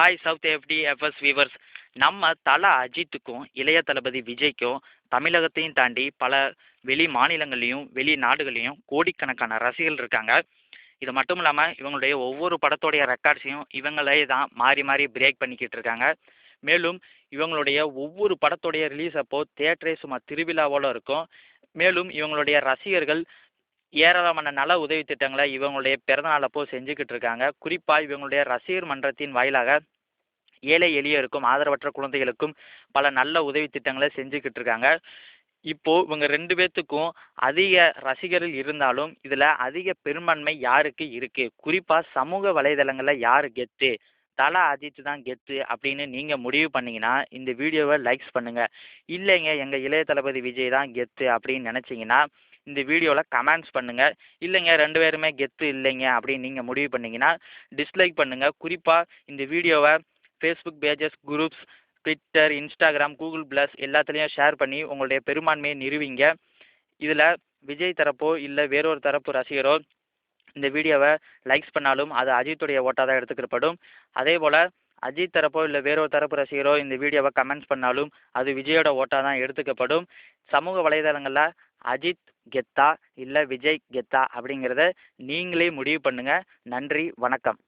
Hi south FD FS viewers நம்ம தல அஜித்துக்கும் இளைய தளபதி விஜய்க்கும் தமிழகத்தையும் தாண்டி பல வெளி மாநிலங்கள்லையும் வெளி நாடுகள்லையும் கோடிக்கணக்கான ரசிகர்கள் இருக்காங்க. இது மட்டும் இல்லாமல் இவங்களுடைய ஒவ்வொரு படத்தோடைய ரெக்கார்ட்ஸையும் இவங்களே தான் மாறி மாறி பிரேக் பண்ணிக்கிட்டு இருக்காங்க. மேலும் இவங்களுடைய ஒவ்வொரு படத்தோடைய ரிலீஸ் அப்போ தேட்டரே சும்மா திருவிழாவோட இருக்கும். மேலும் இவங்களுடைய ரசிகர்கள் ஏராளமான நல உதவி திட்டங்களை இவங்களுடைய பிறந்தநாள் அப்போ செஞ்சுக்கிட்டு இருக்காங்க. குறிப்பாக இவங்களுடைய ரசிகர் மன்றத்தின் வாயிலாக ஏழை எளியருக்கும் ஆதரவற்ற குழந்தைகளுக்கும் பல நல்ல உதவி திட்டங்களை செஞ்சுக்கிட்டு இருக்காங்க. இப்போ இவங்க ரெண்டு பேர்த்துக்கும் அதிக ரசிகர்கள் இருந்தாலும் இதில் அதிக பெரும்பான்மை யாருக்கு இருக்கு? குறிப்பாக சமூக வலைதளங்களில் யார் கெத்து? தலா அஜித் தான் கெத்து அப்படின்னு நீங்கள் முடிவு பண்ணீங்கன்னா இந்த வீடியோவை லைக்ஸ் பண்ணுங்கள் இல்லைங்க எங்கள் இளைய தளபதி விஜய் தான் கெத்து அப்படின்னு நினச்சிங்கன்னா இந்த வீடியோவில் கமெண்ட்ஸ் பண்ணுங்கள் இல்லைங்க ரெண்டு பேருமே கெத்து இல்லைங்க அப்படின்னு நீங்கள் முடிவு பண்ணிங்கன்னா டிஸ்லைக் பண்ணுங்கள் குறிப்பாக இந்த வீடியோவை Facebook pages groups Twitter Instagram Google plus எல்லாத்துலேயும் ஷேர் பண்ணி உங்களுடைய பெரும்பான்மையை நிறுவிங்க. இதில் விஜய் தரப்போ இல்லை வேறொரு தரப்பு ரசிகரோ இந்த வீடியோவை லைக்ஸ் பண்ணாலும் அது அஜித்துடைய ஓட்டாக தான் எடுத்துக்கப்படும் அதே போல் அஜித் தரப்போ இல்லை வேறொரு தரப்பு ரசிகரோ இந்த வீடியோவை கமெண்ட்ஸ் பண்ணாலும் அது விஜயோட ஓட்டாக தான் எடுத்துக்கப்படும். சமூக வலைதளங்களில் அஜித் கெத்தா இல்லை விஜய் கெத்தா அப்படிங்கிறத நீங்களே முடிவு பண்ணுங்கள் நன்றி வணக்கம்.